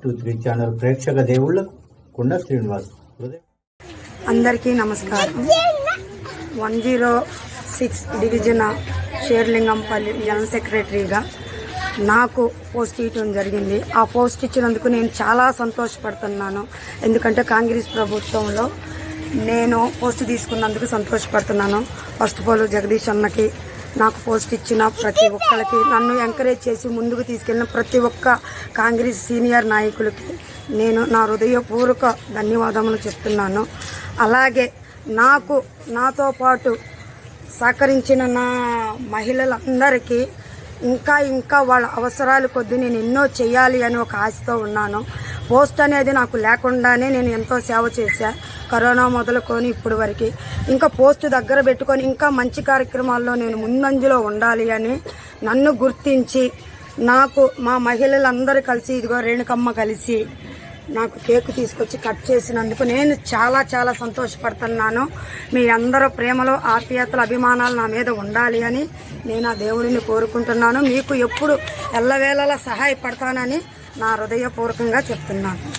Two three channel ప్రేక్షక దేవుళ్ళకు కుండ శ్రీనివాస్ అందరికీ నమస్కారం. One zero six division Serilingampally general సెక్రటరీగా నాకు పోస్ట్ ఇవ్వడం జరిగింది. ఆ పోస్ట్ ఇచ్చినందుకు నేను చాలా సంతోషపడుతున్నాను. ఎందుకంటే కాంగ్రెస్ ప్రభుత్వంలో నేను పోస్ట్ తీసుకున్నందుకు సంతోషపడుతున్నాను. ఫస్ట్ ఆఫ్ ఆల్ జగదీష్ అన్నకి నాకు పోస్ట్ ఇచ్చిన ప్రతి ఒక్కరికి నన్ను ఎంకరేజ్ చేసి ముందుకు తీసుకెళ్ళిన ప్రతి ఒక్క కాంగ్రెస్ సీనియర్ నాయకులకి నేను నా హృదయపూర్వక ధన్యవాదములు చెప్తున్నాను. అలాగే నాకు నాతో పాటు సహకరించిన నా మహిళలందరికీ ఇంకా ఇంకా వాళ్ళ అవసరాలు కొద్దీ నేను ఎన్నో చేయాలి అని ఒక ఆశతో ఉన్నాను. పోస్ట్ అనేది నాకు లేకుండానే నేను ఎంతో సేవ చేశా. కరోనా మొదలుకొని ఇప్పుడు వరకు. ఇంకా పోస్ట్ దగ్గర పెట్టుకొని ఇంకా మంచి కార్యక్రమాల్లో నేను ముందంజలో ఉండాలి అని నన్ను గుర్తించి నాకు మా మహిళలందరూ కలిసి ఇదిగో రేణుకమ్మ కలిసి నాకు కేక్ తీసుకొచ్చి కట్ చేసినందుకు నేను చాలా చాలా సంతోషపడుతున్నాను. మీ అందరూ ప్రేమలో ఆప్యాయతలు అభిమానాలు నా మీద ఉండాలి అని నేను ఆ దేవుడిని కోరుకుంటున్నాను. మీకు ఎప్పుడు ఎల్లవేళలా సహాయపడతానని నా హృదయపూర్వకంగా చెప్తున్నాను.